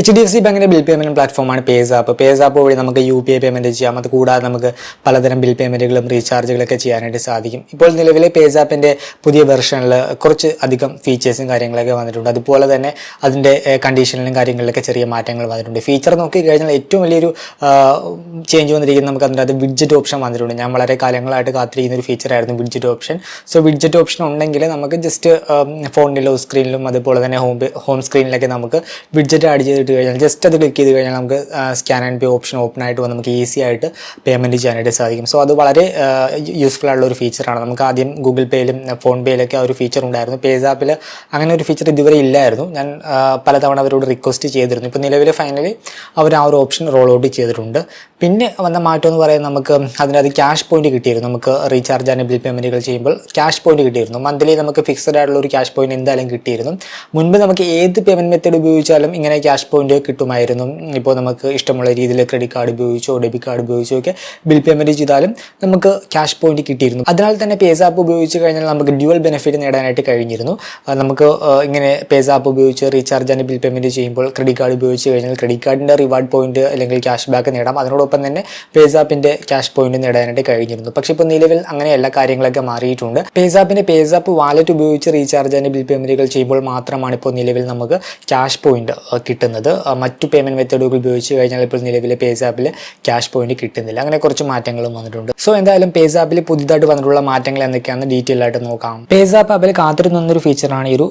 H D F C ബാങ്കിന്റെ bill payment പ്ലാറ്റ്ഫോമാണ് PayZapp PayZapp വഴി നമുക്ക് യു പി ഐ പേയ്മെന്റ് ചെയ്യാം. അത് കൂടാതെ നമുക്ക് പലതരം ബിൽ പേയ്മെന്റുകളും റീചാർജുകളൊക്കെ ചെയ്യാനായിട്ട് സാധിക്കും. ഇപ്പോൾ നിലവിലെ പേസ് ആപ്പിന്റെ പുതിയ വെർഷനിൽ കുറച്ച് അധികം ഫീച്ചേഴ്സും കാര്യങ്ങളൊക്കെ വന്നിട്ടുണ്ട്. അതുപോലെ തന്നെ അതിന്റെ കണ്ടീഷനിലും കാര്യങ്ങളിലൊക്കെ ചെറിയ മാറ്റങ്ങൾ വന്നിട്ടുണ്ട്. ഫീച്ചർ നോക്കി കഴിഞ്ഞാൽ ഏറ്റവും വലിയൊരു ചേഞ്ച് വന്നിരിക്കുന്നത് നമുക്ക് അതിന്റെ അത് വിഡ്ജറ്റ് ഓപ്ഷൻ വന്നിട്ടുണ്ട്. ഞാൻ വളരെ കാലങ്ങളായിട്ട് കാത്തിരിക്കുന്ന ഒരു ഫീച്ചറായിരുന്നു widget option so widget option ഉണ്ടെങ്കിൽ നമുക്ക് ജസ്റ്റ് ഫോണിലോ സ്ക്രീനിലും അതുപോലെ തന്നെ ഹോം ഹോം സ്ക്രീനിലൊക്കെ നമുക്ക് വിഡ്ജറ്റ് ആഡ് ചെയ്തിട്ട് കഴിഞ്ഞാൽ ജസ്റ്റ് അത് ക്ലിക്ക് ചെയ്ത് കഴിഞ്ഞാൽ നമുക്ക് scan and pay option open ആയിട്ട് വന്ന് നമുക്ക് ഈസി ആയിട്ട് പേയ്മെന്റ് ചെയ്യാനായിട്ട് സാധിക്കും. സോ അത് വളരെ യൂസ്ഫുൾ ആയിട്ടുള്ള ഒരു ഫീച്ചറാണ് നമുക്ക് ആദ്യം ഗൂഗിൾ പേയിലും ഫോൺ പേയിലൊക്കെ ആ ഒരു ഫീച്ചർ ഉണ്ടായിരുന്നു. പേസാപ്പിൽ അങ്ങനെ ഒരു ഫീച്ചർ ഇതുവരെ ഇല്ലായിരുന്നു. ഞാൻ പലതവണ അവരോട് റിക്വസ്റ്റ് ചെയ്തിരുന്നു. ഇപ്പോൾ നിലവിൽ ഫൈനലി അവർ ആ ഒരു ഓപ്ഷൻ റോൾ ഔട്ട് ചെയ്തിട്ടുണ്ട്. പിന്നെ വന്ന മാറ്റം എന്ന് പറയുന്നത് നമുക്ക് അതിനകത്ത് ക്യാഷ് പോയിന്റ് കിട്ടിയിരുന്നു. നമുക്ക് റീചാർജ് ആൻഡ് ബിൽ പേയ്മെന്റുകൾ ചെയ്യുമ്പോൾ ക്യാഷ് പോയിന്റ് കിട്ടിയിരുന്നു. മന്ത്ലി നമുക്ക് ഫിക്സഡ് ആയിട്ടുള്ള ഒരു ക്യാഷ് പോയിന്റ് എന്തായാലും കിട്ടിയിരുന്നു. മുൻപ് നമുക്ക് ഏത് പേയ്മെന്റ് മെത്തേഡ് ഉപയോഗിച്ചാലും ഇങ്ങനെ ക്യാഷ് പോയിന്റ് കിട്ടുമായിരുന്നു. ഇപ്പോൾ നമുക്ക് ഇഷ്ടമുള്ള രീതിയിൽ ക്രെഡിറ്റ് കാർഡ് ഉപയോഗിച്ചോ ഡെബിറ്റ് കാർഡ് ഉപയോഗിച്ചോ ഒക്കെ ബിൽ പേയ്മെന്റ് ചെയ്താലും നമുക്ക് ക്യാഷ് പോയിന്റ് കിട്ടിയിരുന്നു. അതിനാൽ തന്നെ പേസാപ്പ് ഉപയോഗിച്ച് കഴിഞ്ഞാൽ നമുക്ക് ഡ്യുവൽ ബെനിഫിറ്റ് നേടാനായിട്ട് കഴിഞ്ഞിരുന്നു. നമുക്ക് ഇങ്ങനെ പേസാപ്പ് ഉപയോഗിച്ച് റീചാർജ് ആൻഡ് ബിൽ പേയ്മെന്റ് ചെയ്യുമ്പോൾ ക്രെഡിറ്റ് കാർഡ് ഉപയോഗിച്ച് കഴിഞ്ഞാൽ ക്രെഡിറ്റ് കാർഡിന്റെ റിവാർഡ് പോയിന്റ് അല്ലെങ്കിൽ ക്യാഷ് ബാക്ക് നേടാം. അതിനോടൊപ്പം തന്നെ പേസാപ്പിന്റെ ക്യാഷ് പോയിന്റ് നേടാനായിട്ട് കഴിഞ്ഞിരുന്നു. പക്ഷെ ഇപ്പോൾ നിലവിൽ അങ്ങനെ എല്ലാ കാര്യങ്ങളൊക്കെ മാറിയിട്ടുണ്ട്. പേസാപ്പിന്റെ പേസാപ്പ് പേസ് വാലറ്റ് ഉപയോഗിച്ച് റീചാർജ് ആൻഡ് ബിൽ പേയ്മെന്റുകൾ ചെയ്യുമ്പോൾ മാത്രമാണ് ഇപ്പോൾ നിലവിൽ നമുക്ക് ക്യാഷ് പോയിന്റ് കിട്ടുന്നത്. ആ, മറ്റു പേയ്മെന്റ് മെത്തേഡുകൾ ഉപയോഗിച്ച് കഴിഞ്ഞാൽ ഇപ്പോൾ നിലവിലെ പേസാപ്പിൽ ക്യാഷ് പോയിന്റ് കിട്ടുന്നില്ല. അങ്ങനെ കുറച്ച് മാറ്റങ്ങളും വന്നിട്ടുണ്ട്. സോ എന്തായാലും പേസാപ്പിൽ പുതിയതായിട്ട് വന്നിട്ടുള്ള മാറ്റങ്ങൾ എന്തൊക്കെയാണെന്ന് ഡീറ്റെയിൽ ആയിട്ട് നോക്കാം. പേസാപ്പ് ആപ്പ് ആപ്പിൽ കാത്തിരുന്ന ഒരു ഫീച്ചറാണ് ഈ ഒരു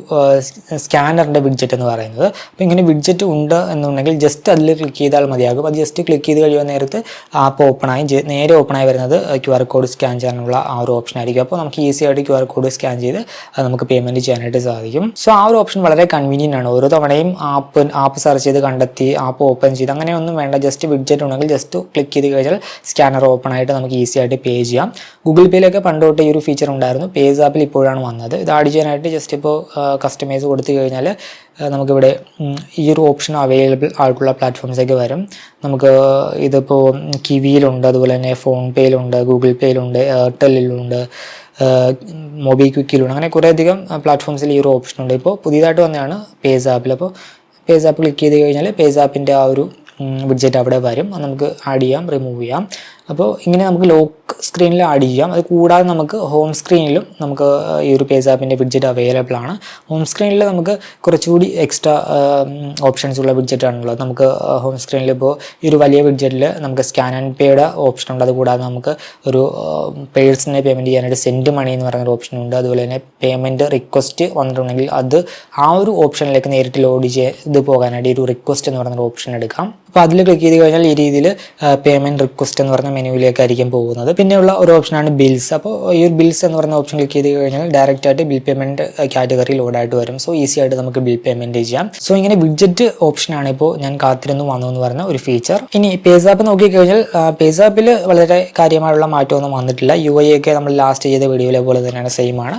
സ്കാനറിന്റെ വിഡ്ജറ്റ് എന്ന് പറയുന്നത്. അപ്പോൾ ഇങ്ങനെ വിഡ്ജറ്റ് ഉണ്ട് എന്നുണ്ടെങ്കിൽ ജസ്റ്റ് അതിൽ ക്ലിക്ക് ചെയ്താൽ മതിയാകും. അത് ജസ്റ്റ് ക്ലിക്ക് ചെയ്ത് കഴിയുന്ന നേരത്ത് ആപ്പ് ഓപ്പൺ ആയി നേരെ ഓപ്പൺ ആയി വരുന്നത് ക്യു ആർ കോഡ് സ്കാൻ ചെയ്യാനുള്ള ആ ഒരു ഓപ്ഷൻ ആയിരിക്കും. അപ്പോൾ നമുക്ക് ഈസി ആയിട്ട് ക്യു ആർ കോഡ് സ്കാൻ ചെയ്ത് നമുക്ക് പേയ്മെന്റ് ചെയ്യാനായിട്ട് സാധിക്കും. സോ ആ ഒരു ഓപ്ഷൻ വളരെ കൺവീനിയന്റ് ആണ്. ഓരോ തവണയും ആപ്പ് ആപ്പ് സെർച്ച് ചെയ്ത് കണ്ടെത്തി ആപ്പ് ഓപ്പൺ ചെയ്ത് അങ്ങനെയൊന്നും വേണ്ട. ജസ്റ്റ് വിഡ്ജറ്റ് ഉണ്ടെങ്കിൽ ജസ്റ്റ് ക്ലിക്ക് ചെയ്ത് കഴിഞ്ഞാൽ സ്കാനർ ഓപ്പൺ ആയിട്ട് നമുക്ക് ഈസി ആയിട്ട് പേ ചെയ്യാം. ഗൂഗിൾ പേയിലൊക്കെ പണ്ട് തൊട്ട് ഈ ഒരു ഫീച്ചർ ഉണ്ടായിരുന്നു. പേസ് ആപ്പിൽ ഇപ്പോഴാണ് വന്നത്. ഇത് ആഡ് ചെയ്യാനായിട്ട് ജസ്റ്റ് ഇപ്പോൾ കസ്റ്റമൈസ് കൊടുത്തു കഴിഞ്ഞാൽ നമുക്കിവിടെ ഈ ഒരു ഓപ്ഷൻ അവൈലബിൾ ആയിട്ടുള്ള പ്ലാറ്റ്ഫോംസൊക്കെ വരും. നമുക്ക് ഇതിപ്പോൾ കിവിയിലുണ്ട് അതുപോലെ തന്നെ ഫോൺ പേയിലുണ്ട് ഗൂഗിൾ പേയിലുണ്ട് എയർടെല്ലിലുണ്ട് മൊബിക്വിക്കിലുണ്ട് അങ്ങനെ കുറേയധികം പ്ലാറ്റ്ഫോംസിൽ ഈ ഒരു ഓപ്ഷൻ ഉണ്ട്. ഇപ്പോൾ പുതിയതായിട്ട് വന്നതാണ് പേസ് ആപ്പിൽ അപ്പോൾ പേസ് ക്ലിക്ക് ചെയ്ത് കഴിഞ്ഞാൽ പേസ് ആ ഒരു വിഡ്ജറ്റ് അവിടെ വരും. അത് നമുക്ക് ആഡ് ചെയ്യാം റിമൂവ് ചെയ്യാം. അപ്പോൾ ഇങ്ങനെ നമുക്ക് ലോക്ക് സ്ക്രീനിൽ ആഡ് ചെയ്യാം. അത് കൂടാതെ നമുക്ക് ഹോം സ്ക്രീനിലും നമുക്ക് ഈ ഒരു പേസ് ആപ്പിന്റെ വിഡ്ജറ്റ് അവൈലബിൾ ആണ്. ഹോം സ്ക്രീനിൽ നമുക്ക് കുറച്ചുകൂടി എക്സ്ട്രാ ഓപ്ഷൻസ് ഉള്ള വിഡ്ജറ്റ് ആണുള്ളത്. നമുക്ക് ഹോം സ്ക്രീനിൽ ഇപ്പോൾ ഈ ഒരു വലിയ വിഡ്ജറ്റിൽ നമുക്ക് സ്കാൻ ആൻഡ് പേയുടെ ഓപ്ഷൻ ഉണ്ട്. അതുകൂടാതെ നമുക്ക് ഒരു പേഴ്സിനെ പേയ്മെന്റ് ചെയ്യാനായിട്ട് സെൻഡ് മണി എന്ന് പറയുന്ന ഒരു ഓപ്ഷൻ ഉണ്ട്. അതുപോലെ തന്നെ പേയ്മെന്റ് റിക്വസ്റ്റ് വന്നിട്ടുണ്ടെങ്കിൽ അത് ആ ഒരു ഓപ്ഷനിലേക്ക് നേരിട്ട് ലോഡ് ചെയ്ത് പോകാനായിട്ട് ഈ ഒരു റിക്വസ്റ്റ് എന്ന് പറയുന്ന ഒരു ഓപ്ഷൻ എടുക്കാം. അപ്പോൾ അതിൽ ക്ലിക്ക് ചെയ്ത് കഴിഞ്ഞാൽ ഈ രീതിയിൽ പേയ്മെന്റ് റിക്വസ്റ്റ് എന്ന് പറഞ്ഞ മെനുവിലേക്ക് ആയിരിക്കും പോകുന്നത്. പിന്നെയുള്ള ഒരു ഓപ്ഷനാണ് ബിൽസ് അപ്പോൾ ഈ ഒരു ബിൽസ് എന്ന് പറഞ്ഞ ഓപ്ഷൻ ക്ലിക്ക് ചെയ്ത് കഴിഞ്ഞാൽ ഡയറക്റ്റ് ആയിട്ട് ബിൽ പേയ്മെന്റ് കാറ്റഗറിയിൽ ഓടായിട്ട് വരും. സോ ഈസി ആയിട്ട് നമുക്ക് ബിൽ പേയ്മെന്റ് ചെയ്യാം. സോ ഇങ്ങനെ വിഡ്ജറ്റ് ഓപ്ഷനാണ് ഇപ്പോൾ ഞാൻ കാത്തിരുന്നു വന്നു എന്ന് പറഞ്ഞ ഒരു ഫീച്ചർ ഇനി പേസാപ്പ് നോക്കിക്കഴിഞ്ഞാൽ പേസാപ്പിൽ വളരെ കാര്യമായുള്ള മാറ്റമൊന്നും വന്നിട്ടില്ല. യു ഐ ഒക്കെ നമ്മൾ ലാസ്റ്റ് ചെയ്ത വീഡിയോയിലെ പോലെ തന്നെയാണ് സെയിം ആണ്.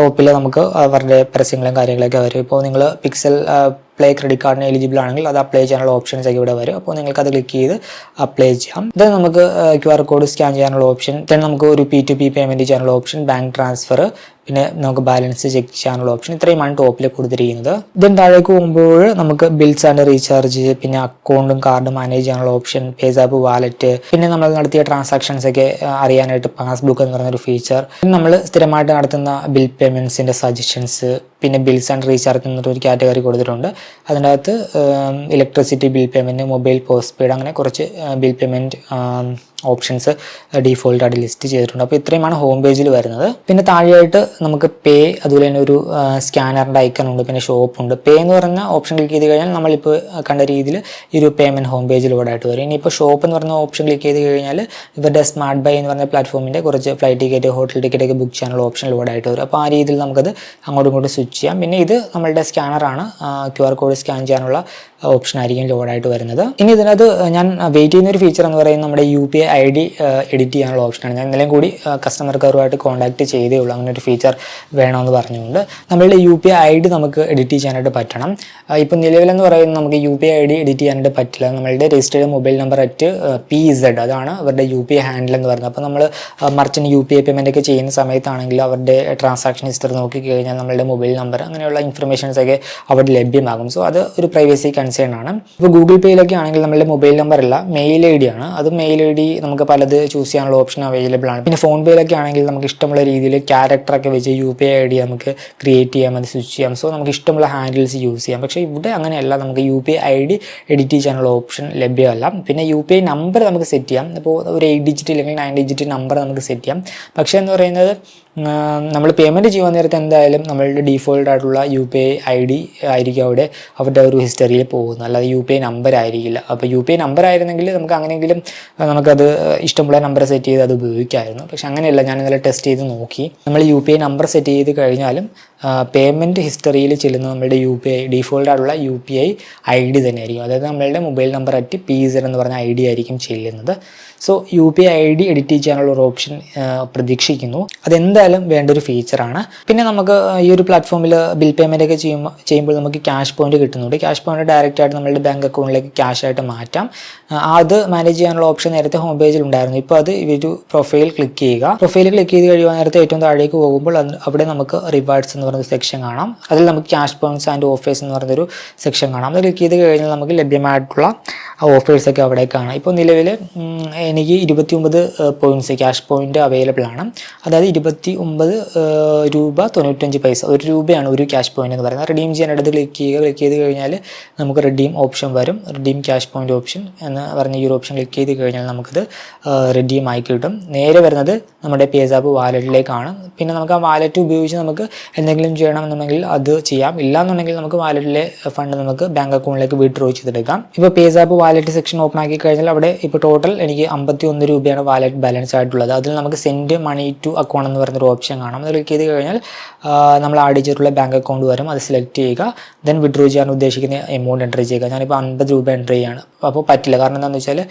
ടോപ്പിൽ നമുക്ക് അവരുടെ പരസ്യങ്ങളും കാര്യങ്ങളൊക്കെ വരും. ഇപ്പോൾ നിങ്ങൾ പിക്സൽ പ്ലേ ക്രെഡിറ്റ് കാർഡിന് എലിജിബിൾ ആണെങ്കിൽ അത് അപ്ലൈ ചെയ്യാനുള്ള ഓപ്ഷൻസ് ഒക്കെ ഇവിടെ വരും. അപ്പോൾ നിങ്ങൾക്ക് അത് ക്ലിക്ക് ചെയ്ത് അപ്ലൈ ചെയ്യാം. ദെൻ നമുക്ക് ക്യു ആർ കോഡ് സ്കാൻ ചെയ്യാനുള്ള ഓപ്ഷൻ then നമുക്ക് ഒരു പി ടു പി പേയ്മെന്റ് ചെയ്യാനുള്ള ഓപ്ഷൻ ബാങ്ക് ട്രാൻസ്ഫർ പിന്നെ നമുക്ക് ബാലൻസ് ചെക്ക് ചെയ്യാനുള്ള ഓപ്ഷൻ ഇത്രയുമാണ് ടോപ്പിൽ കൊടുത്തിരിക്കുന്നത്. ദെൻ താഴേക്ക് പോകുമ്പോൾ നമുക്ക് ബിൽസ് ആൻഡ് റീചാർജ് പിന്നെ അക്കൗണ്ടും കാർഡും മാനേജ് ചെയ്യാനുള്ള ഓപ്ഷൻ പേസാപ്പ് വാലറ്റ് പിന്നെ നമ്മൾ നടത്തിയ ട്രാൻസാക്ഷൻസ് ഒക്കെ അറിയാനായിട്ട് പാസ്ബുക്ക് എന്ന് പറയുന്ന ഒരു ഫീച്ചർ പിന്നെ നമ്മൾ സ്ഥിരമായിട്ട് നടത്തുന്ന ബിൽ പേയ്മെന്റ്സിന്റെ സജഷൻസ് പിന്നെ ബിൽസ് ആൻഡ് റീചാർജ് എന്നൊരു കാറ്റഗറി കൊടുത്തിട്ടുണ്ട്. അതിന്റെ അകത്ത് electricity bill payment mobile postpaid അങ്ങനെ കുറച്ച് ബിൽ പേയ്മെന്റ് ഓപ്ഷൻസ് ഡീഫോൾട്ട് ആയിട്ട് ലിസ്റ്റ് ചെയ്തിട്ടുണ്ട്. അപ്പോൾ ഇത്രയുമാണ് ഹോം പേജിൽ വരുന്നത്. പിന്നെ താഴെയായിട്ട് നമുക്ക് പേ അതുപോലെ തന്നെ ഒരു സ്കാനറിന്റെ ഐക്കൺ ഉണ്ട് പിന്നെ ഷോപ്പ് ഉണ്ട്. പേ എന്ന് പറഞ്ഞ ഓപ്ഷൻ ക്ലിക്ക് ചെയ്ത് കഴിഞ്ഞാൽ നമ്മളിപ്പോൾ കണ്ട രീതിയിൽ ഈ ഒരു പേയ്മെന്റ് ഹോം പേജിൽ ഇവിടെ ആയിട്ട് വരും. ഇനിയിപ്പോൾ ഷോപ്പ് എന്ന് പറഞ്ഞ ഓപ്ഷൻ ക്ലിക്ക് ചെയ്ത് കഴിഞ്ഞാൽ ഇവരുടെ സ്മാർട്ട് ബൈ എന്ന് പറഞ്ഞ പ്ലാറ്റ്ഫോമിന്റെ കുറച്ച് ഫ്ലൈറ്റ് ടിക്കറ്റ് ഹോട്ടൽ ടിക്കറ്റ് ഒക്കെ ബുക്ക് ചെയ്യാനുള്ള ഓപ്ഷൻ ഇവിടെ ആയിട്ട് വരും. അപ്പോൾ ആ രീതിയിൽ നമുക്കത് അങ്ങോട്ടും ഇങ്ങോട്ടും സ്വിച്ച് ചെയ്യാം. പിന്നെ ഇത് നമ്മളുടെ സ്കാനറാണ് ക്യു ആർ കോഡ് സ്കാൻ ചെയ്യാനുള്ള ഓപ്ഷൻ ആയിരിക്കും ലോഡായിട്ട് വരുന്നത്. ഇനി ഇതിനകത്ത് ഞാൻ വെയിറ്റ് ചെയ്യുന്ന ഒരു ഫീച്ചർ എന്ന് പറയുന്നത് നമ്മുടെ U P I I D edit ചെയ്യാനുള്ള ഓപ്ഷനാണ്. ഞാൻ ഇന്നലെയും കൂടി കസ്റ്റമർ കെയറുമായിട്ട് കോൺടാക്ട് ചെയ്തേ ഉള്ളൂ. അങ്ങനെ ഒരു ഫീച്ചർ വേണമെന്ന് പറഞ്ഞുകൊണ്ട്. നമ്മളുടെ യു പി ഐ ഡി നമുക്ക് എഡിറ്റ് ചെയ്യാനായിട്ട് പറ്റണം. ഇപ്പം നിലവിലെന്ന് പറയുന്നത് നമുക്ക് U P I D edit ചെയ്യാനായിട്ട് പറ്റില്ല. നമ്മളുടെ registered mobile number at P Z അതാണ് അവരുടെ യു പി ഐ ഹാൻഡിൽ എന്ന് പറയുന്നത്. അപ്പോൾ നമ്മൾ merchant U P I payment ഒക്കെ ചെയ്യുന്ന സമയത്താണെങ്കിൽ അവരുടെ ട്രാൻസാക്ഷൻ ഹിസ്റ്ററി നോക്കിക്കഴിഞ്ഞാൽ നമ്മളുടെ മൊബൈൽ നമ്പർ അങ്ങനെയുള്ള ഇൻഫർമേഷൻസ് ഒക്കെ അവിടെ ലഭ്യമാകും. സോ അത് ഒരു പ്രൈവസി കൺസേൺ ആണ്. ഇപ്പോൾ ഗൂഗിൾ പേയിലൊക്കെ ആണെങ്കിൽ നമ്മളുടെ മൊബൈൽ നമ്പർ അല്ല മെയിൽ ഐ ഡി ആണ്. അത് മെയിൽ ഐ ഡി നമുക്ക് പലത് ചൂസ് ചെയ്യാനുള്ള ഓപ്ഷൻ അവൈലബിൾ ആണ്. പിന്നെ ഫോൺ പേയിലൊക്കെ ആണെങ്കിൽ നമുക്ക് ഇഷ്ടമുള്ള രീതിയിൽ ക്യാരക്ടറൊക്കെ വെച്ച് U P I I D നമുക്ക് ക്രിയേറ്റ് ചെയ്യാം അത് സ്വിച്ച് ചെയ്യാം. സോ നമുക്ക് ഇഷ്ടമുള്ള ഹാൻഡിൽസ് യൂസ് ചെയ്യാം. പക്ഷേ ഇവിടെ അങ്ങനെയല്ല. നമുക്ക് U P I I D edit ചെയ്യാനുള്ള ഓപ്ഷൻ ലഭ്യമല്ല. പിന്നെ യു പി ഐ നമ്പർ നമുക്ക് സെറ്റ് ചെയ്യാം. ഇപ്പോൾ ഒരു എയ്റ്റ് ഡിജിറ്റ് അല്ലെങ്കിൽ നയൻ ഡിജിറ്റ് നമ്പർ നമുക്ക് സെറ്റ് ചെയ്യാം. പക്ഷേ എന്ന് പറയുന്നത് നമ്മൾ പേയ്മെന്റ് ചെയ്യുന്ന നേരത്തെ എന്തായാലും നമ്മളുടെ ഡീഫോൾട്ട് ആയിട്ടുള്ള U P I I D ആയിരിക്കും അവിടെ അവരുടെ ഒരു ഹിസ്റ്ററിയിൽ പോകുന്നത്. അല്ലാതെ യു പി ഐ നമ്പർ ആയിരിക്കില്ല. അപ്പോൾ യു പി ഐ നമ്പർ ആയിരുന്നെങ്കിൽ നമുക്ക് അങ്ങനെയെങ്കിലും നമുക്കത് ഇഷ്ടമുള്ള നമ്പർ സെറ്റ് ചെയ്ത് അത് ഉപയോഗിക്കാമായിരുന്നു പക്ഷെ അങ്ങനെയല്ല ഞാൻ ഇന്നലെ ടെസ്റ്റ് ചെയ്ത് നോക്കി. നമ്മൾ U P I number set ചെയ്ത് കഴിഞ്ഞാലും പേയ്മെന്റ് ഹിസ്റ്ററിയിൽ ചെല്ലുന്ന നമ്മുടെ U P I ഡീഫോൾട്ടായിട്ടുള്ള U P I I D തന്നെയായിരിക്കും. അതായത് നമ്മളുടെ mobile number at P Z എന്ന് പറഞ്ഞ ഐ ഡി ആയിരിക്കും ചെല്ലുന്നത്. So U P I I D ചെയ്യാനുള്ള ഒരു ഓപ്ഷൻ പ്രതീക്ഷിക്കുന്നു. അതെന്തായാലും വേണ്ട ഒരു ഫീച്ചറാണ് പിന്നെ നമുക്ക് ഈ ഒരു പ്ലാറ്റ്ഫോമിൽ ബിൽ പേയ്മെന്റ് ഒക്കെ ചെയ്യുമ്പോൾ ചെയ്യുമ്പോൾ നമുക്ക് ക്യാഷ് പോയിന്റ് കിട്ടുന്നുണ്ട്. ക്യാഷ് പോയിന്റ് ഡയറക്റ്റ് ആയിട്ട് നമ്മളുടെ ബാങ്ക് അക്കൗണ്ടിലേക്ക് ക്യാഷ് ആയിട്ട് മാറ്റാം. അത് മാനേജ് ചെയ്യാനുള്ള ഓപ്ഷൻ നേരത്തെ ഹോം പേജിൽ ഉണ്ടായിരുന്നു. ഇപ്പോൾ അത് ഒരു പ്രൊഫൈൽ ക്ലിക്ക് ചെയ്യുക. പ്രൊഫൈൽ ക്ലിക്ക് ചെയ്ത് കഴിയുമ്പോൾ നേരത്തെ ഏറ്റവും താഴേക്ക് പോകുമ്പോൾ അവിടെ നമുക്ക് റിവാർഡ്സ് എന്ന് പറയുന്ന സെക്ഷൻ കാണാം. അതിൽ നമുക്ക് ക്യാഷ് പോയിന്റ്സ് ആൻഡ് ഓഫേഴ്സ് എന്ന് പറയുന്നൊരു സെക്ഷൻ കാണാം. അത് ക്ലിക്ക് ചെയ്ത് കഴിഞ്ഞാൽ നമുക്ക് ലഭ്യമായിട്ടുള്ള ഓഫേഴ്സ് ഒക്കെ അവിടെ കാണാം. ഇപ്പോൾ നിലവിൽ എനിക്ക് ഇരുപത്തി ഒമ്പത് പോയിന്റ്സ് ക്യാഷ് പോയിന്റ് അവൈലബിൾ ആണ്. അതായത് ഇരുപത്തി ഒമ്പത് രൂപ തൊണ്ണൂറ്റഞ്ച് പൈസ ഒരു രൂപയാണ് ഒരു ക്യാഷ് പോയിന്റ് എന്ന് പറയുന്നത്. റിഡീം അടുത്ത് ക്ലിക്ക് ചെയ്യുക ക്ലിക്ക് ചെയ്ത് കഴിഞ്ഞാൽ നമുക്ക് റിഡീം ഓപ്ഷൻ വരും. റിഡീം ക്യാഷ് പോയിന്റ് ഓപ്ഷൻ എന്ന് പറഞ്ഞ ഈ ഒരു ഓപ്ഷൻ ക്ലിക്ക് ചെയ്ത് കഴിഞ്ഞാൽ നമുക്കത് റിഡീം ആയി കിട്ടും. നേരെ വരുന്നത് നമ്മുടെ പേസാപ്പ് വാലറ്റിലേക്കാണ് പിന്നെ നമുക്ക് ആ വാലറ്റ് ഉപയോഗിച്ച് നമുക്ക് എന്തെങ്കിലും ചെയ്യണമെന്നുണ്ടെങ്കിൽ അത് ചെയ്യാം. ഇല്ല എന്നുണ്ടെങ്കിൽ നമുക്ക് വാലറ്റിലെ ഫണ്ട് നമുക്ക് ബാങ്ക് അക്കൗണ്ടിലേക്ക് വിഡ്രോ ചെയ്തെടുക്കാം. ഇപ്പോൾ പേസാപ്പ് വാലറ്റ് സെക്ഷൻ ഓപ്പൺ ആക്കി കഴിഞ്ഞാൽ അവിടെ ഇപ്പോൾ ടോട്ടൽ എനിക്ക് അമ്പത്തി ഒന്ന് രൂപയാണ് വാലറ്റ് ബാലൻസ് ആയിട്ടുള്ളത്. അതിൽ നമുക്ക് സെൻഡ് മണി ടു അക്കൗണ്ട് എന്ന് പറയുന്നൊരു ഓപ്ഷൻ കാണാം. അത് ക്ലിക്ക് ചെയ്ത് കഴിഞ്ഞാൽ നമ്മൾ ആഡ് ചെയ്തിട്ടുള്ള ബാങ്ക് അക്കൗണ്ട് വരും. അത് സെലക്ട് ചെയ്യുക. ദെൻ വിഡ്രോ ചെയ്യാൻ ഉദ്ദേശിക്കുന്ന എമൗണ്ട് എന്റർ ചെയ്യുക. ഞാനിപ്പോൾ അൻപത് രൂപ എന്റർ ചെയ്യാണ്. അപ്പോൾ പറ്റില്ല. കാരണം എന്താണെന്ന് വെച്ചാൽ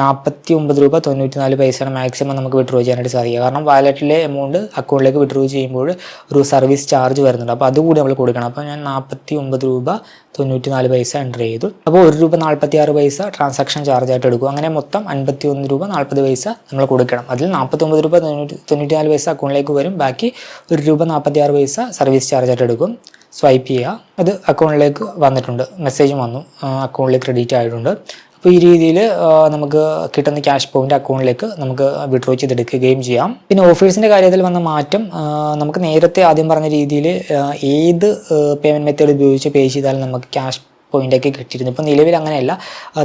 നാൽപ്പത്തി ഒമ്പത് രൂപ തൊണ്ണൂറ്റി നാല് പൈസയാണ് മാക്സിമം നമുക്ക് വിഡ്രോ ചെയ്യാനായിട്ട് സാധിക്കുക. കാരണം വാലറ്റിലെ എമൗണ്ട് അക്കൗണ്ടിലേക്ക് വിഡ്രോ ചെയ്യുമ്പോൾ ഒരു സർവീസ് ചാർജ് വരുന്നുണ്ട്. അപ്പോൾ അതുകൂടി നമ്മൾ കൊടുക്കണം. അപ്പോൾ ഞാൻ നാൽപ്പത്തി ഒമ്പത് രൂപ തൊണ്ണൂറ്റി നാല് പൈസ എന്റർ ചെയ്തു. അപ്പോൾ ഒരു രൂപ നാൽപ്പത്തി ആറ് പൈസ ട്രാൻസാക്ഷൻ ചാർജ് ആയിട്ട് എടുക്കും. അങ്ങനെ മൊത്തം അൻപത്തി ഒന്ന് രൂപ നാൽപ്പത് പൈസ നമ്മൾ കൊടുക്കണം. അതിൽ നാൽപ്പത്തി ഒമ്പത് രൂപ തൊണ്ണൂറ്റി തൊണ്ണൂറ്റി നാല് പൈസ അക്കൗണ്ടിലേക്ക് വരും. ബാക്കി ഒരു രൂപ നാൽപ്പത്തി ആറ് പൈസ സർവീസ് ചാർജ് ആയിട്ട് എടുക്കും. സ്വൈപ്പ് ചെയ്യുക. അത് അക്കൗണ്ടിലേക്ക് വന്നിട്ടുണ്ട്. മെസ്സേജ് വന്നു. അക്കൗണ്ടിൽ ക്രെഡിറ്റ് ആയിട്ടുണ്ട്. അപ്പോൾ ഈ രീതിയിൽ നമുക്ക് കിട്ടുന്ന ക്യാഷ് പോയിന്റ് അക്കൗണ്ടിലേക്ക് നമുക്ക് വിഡ്രോ ചെയ്തെടുക്കുകയും ചെയ്യാം. പിന്നെ ഓഫേഴ്സിന്റെ കാര്യത്തിൽ വന്ന മാറ്റം നമുക്ക് നേരത്തെ ആദ്യം പറഞ്ഞ രീതിയിൽ ഏത് പേയ്മെന്റ് മെത്തേഡ് ഉപയോഗിച്ച് പേ ചെയ്താലും നമുക്ക് ക്യാഷ് പോയിന്റ് ഒക്കെ കിട്ടിയിരുന്നു. ഇപ്പോൾ നിലവിൽ അങ്ങനെയല്ല.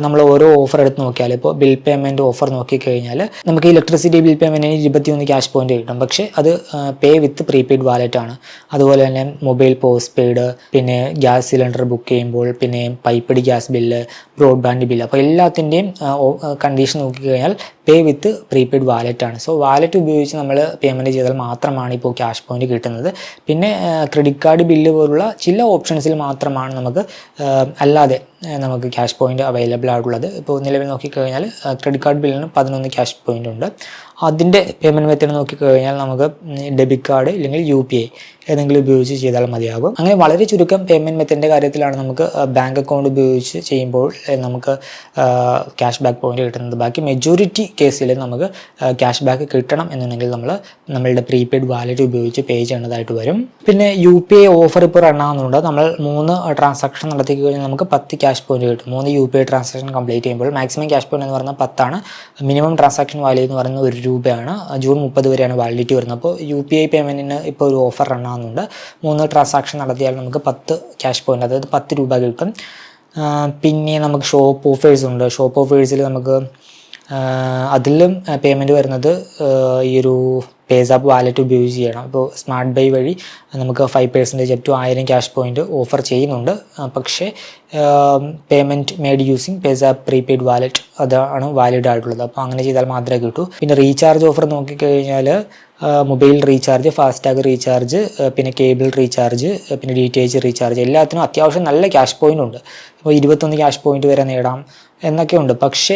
നമ്മൾ ഓരോ ഓഫർ എടുത്ത് നോക്കിയാൽ ഇപ്പോൾ ബിൽ പേയ്മെന്റ് ഓഫർ നോക്കിക്കഴിഞ്ഞാൽ നമുക്ക് ഇലക്ട്രിസിറ്റി ബിൽ പേയ്മെന്റിന് ഇരുപത്തിയൊന്ന് ക്യാഷ് പോയിന്റ് കിട്ടും. പക്ഷേ അത് പേ വിത്ത് പ്രീപെയ്ഡ് വാലറ്റ് ആണ്. അതുപോലെ തന്നെ മൊബൈൽ പോസ്റ്റ് പെയ്ഡ് പിന്നെ ഗ്യാസ് സിലിണ്ടർ ബുക്ക് ചെയ്യുമ്പോൾ പിന്നെ പൈപ്പടി ഗ്യാസ് ബില്ല് ബ്രോഡ്ബാൻഡ് ബില്ല് അപ്പോൾ എല്ലാത്തിന്റെയും കണ്ടീഷൻ നോക്കിക്കഴിഞ്ഞാൽ പേ വിത്ത് പ്രീപെയ്ഡ് വാലറ്റാണ് സോ വാലറ്റ് ഉപയോഗിച്ച് നമ്മൾ പേയ്മെന്റ് ചെയ്താൽ മാത്രമാണ് ഇപ്പോൾ ക്യാഷ് പോയിന്റ് കിട്ടുന്നത്. പിന്നെ ക്രെഡിറ്റ് കാർഡ് ബില്ല് പോലുള്ള ചില ഓപ്ഷൻസിൽ മാത്രമാണ് നമുക്ക് അല്ലാതെ നമുക്ക് ക്യാഷ് പോയിന്റ് അവൈലബിൾ ആയിട്ടുള്ളത്. ഇപ്പോൾ നിലവിൽ നോക്കിക്കഴിഞ്ഞാൽ ക്രെഡിറ്റ് കാർഡ് ബില്ലിന് പതിനൊന്ന് ക്യാഷ് പോയിന്റ് ഉണ്ട്. അതിന്റെ പേയ്മെന്റ് മെത്തേഡ് നോക്കിക്കഴിഞ്ഞാൽ നമുക്ക് ഡെബിറ്റ് കാർഡ് ഇല്ലെങ്കിൽ യു പി ഐ ഏതെങ്കിലും ഉപയോഗിച്ച് ചെയ്താൽ മതിയാകും. അങ്ങനെ വളരെ ചുരുക്കം പേയ്മെന്റ് മെത്തേഡിന്റെ കാര്യത്തിലാണ് നമുക്ക് ബാങ്ക് അക്കൗണ്ട് ഉപയോഗിച്ച് ചെയ്യുമ്പോൾ നമുക്ക് ക്യാഷ് ബാക്ക് പോയിന്റ് കിട്ടുന്നത്. ബാക്കി മെജോറിറ്റി കേസിൽ നമുക്ക് ക്യാഷ് ബാക്ക് കിട്ടണം എന്നുണ്ടെങ്കിൽ നമ്മൾ നമ്മളുടെ പ്രീപെയ്ഡ് വാലറ്റ് ഉപയോഗിച്ച് പേ ചെയ്യേണ്ടതായിട്ട് വരും. പിന്നെ യു പി ഐ ഓഫർ ഇപ്പോൾ റണ്ണാകുന്നുണ്ട് നമ്മൾ മൂന്ന് ട്രാൻസാക്ഷൻ നടത്തി കഴിഞ്ഞാൽ നമുക്ക് പത്ത് ക്യാഷ് പോയിന്റ് കിട്ടും മൂന്ന് U P I transaction complete ചെയ്യുമ്പോൾ മാക്സിമം ക്യാഷ് പോയിന്റ് എന്ന് പറഞ്ഞാൽ പത്താണ്. മിനിമം ട്രാൻസാക്ഷൻ വാല്യൂ എന്ന് പറയുന്നത് ഒരു രൂപയാണ്. ജൂൺ മുപ്പത് വരെയാണ് വാലിഡിറ്റി വരുന്നത്. അപ്പോൾ യു പി ഐ പേയ്മെന്റിന് ഇപ്പോൾ ഒരു ഓഫർ റൺ മൂന്ന് ട്രാൻസാക്ഷൻ നടത്തിയാൽ നമുക്ക് പത്ത് ക്യാഷ് പോയിന്റ് അതായത് പത്ത് രൂപ കിട്ടും. പിന്നെ നമുക്ക് ഷോപ്പ് ഓഫേഴ്സ് ഉണ്ട്. ഷോപ്പ് ഓഫേഴ്സിൽ നമുക്ക് അതിലും പേയ്മെന്റ് വരുന്നത് ഈ ഒരു പേസാപ്പ് വാലറ്റ് ഉപയോഗിച്ച് ചെയ്യണം. ഇപ്പോൾ സ്മാർട്ട് ബൈ വഴി നമുക്ക് ഫൈവ് പെർസെന്റേജ് അപ് ടു ആയിരം ക്യാഷ് പോയിന്റ് ഓഫർ ചെയ്യുന്നുണ്ട്. പക്ഷേ payment made using Paysapp prepaid wallet അതാണ് വാലിഡ് ആയിട്ടുള്ളത്. അപ്പോൾ അങ്ങനെ ചെയ്താൽ മാത്രമേ കിട്ടൂ. പിന്നെ റീചാർജ് ഓഫർ നോക്കിക്കഴിഞ്ഞാൽ മൊബൈൽ റീചാർജ് ഫാസ്ടാഗ് റീചാർജ് പിന്നെ കേബിൾ റീചാർജ് പിന്നെ ഡി ടി എച്ച് റീചാർജ് എല്ലാത്തിനും അത്യാവശ്യം നല്ല ക്യാഷ് പോയിന്റ് ഉണ്ട്. ഇപ്പോൾ ഇരുപത്തൊന്ന് ക്യാഷ് പോയിന്റ് വരെ നേടാം എന്നൊക്കെ ഉണ്ട്. പക്ഷേ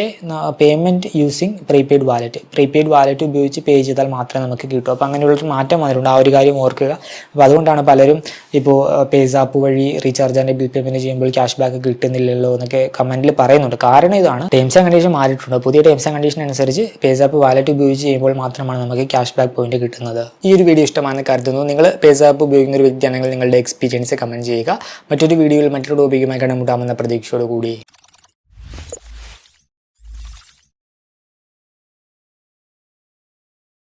payment using prepaid wallet prepaid wallet ഉപയോഗിച്ച് പേ ചെയ്താൽ മാത്രമേ നമുക്ക് കിട്ടൂ. അപ്പോൾ അങ്ങനെയുള്ളൊരു മാറ്റം വന്നിട്ടുണ്ട്. ആ ഒരു കാര്യം ഓർക്കുക. അപ്പോൾ അതുകൊണ്ടാണ് പലരും ഇപ്പോൾ പേസാപ്പ് വഴി റീചാർജ് ആൻഡ് ബിൽ പേയ്മെന്റ് ചെയ്യുമ്പോൾ ക്യാഷ് ബാക്ക് കിട്ടുന്നില്ലല്ലോ എന്നൊക്കെ കമന്റിൽ പറയുന്നുണ്ട്. കാരണം ഇതാണ്. ടേംസ് ആൻഡ് കണ്ടീഷൻ മാറിയിട്ടുണ്ട്. പുതിയ ടേംസ് ആൻഡ് കണ്ടീഷൻ അനുസരിച്ച് പേസാപ്പ് വാലറ്റ് ഉപയോഗിച്ച് ചെയ്യുമ്പോൾ മാത്രമാണ് നമുക്ക് ക്യാഷ് ബാക്ക് പോയിന്റ് കിട്ടുന്നത്. ഈ ഒരു വീഡിയോ ഇഷ്ടമാണെന്ന് കരുതുന്നു. നിങ്ങൾ പേസാപ്പ് ഉപയോഗിക്കുന്ന ഒരു വ്യക്തിയാണെങ്കിൽ നിങ്ങളുടെ എക്സ്പീരിയൻസ് കമന്റ് ചെയ്യുക. മറ്റൊരു വീഡിയോയിൽ മറ്റൊരു ടോപ്പിക്കുമായി കണ്ടുമുട്ടാമെന്ന പ്രതീക്ഷയോട് കൂടി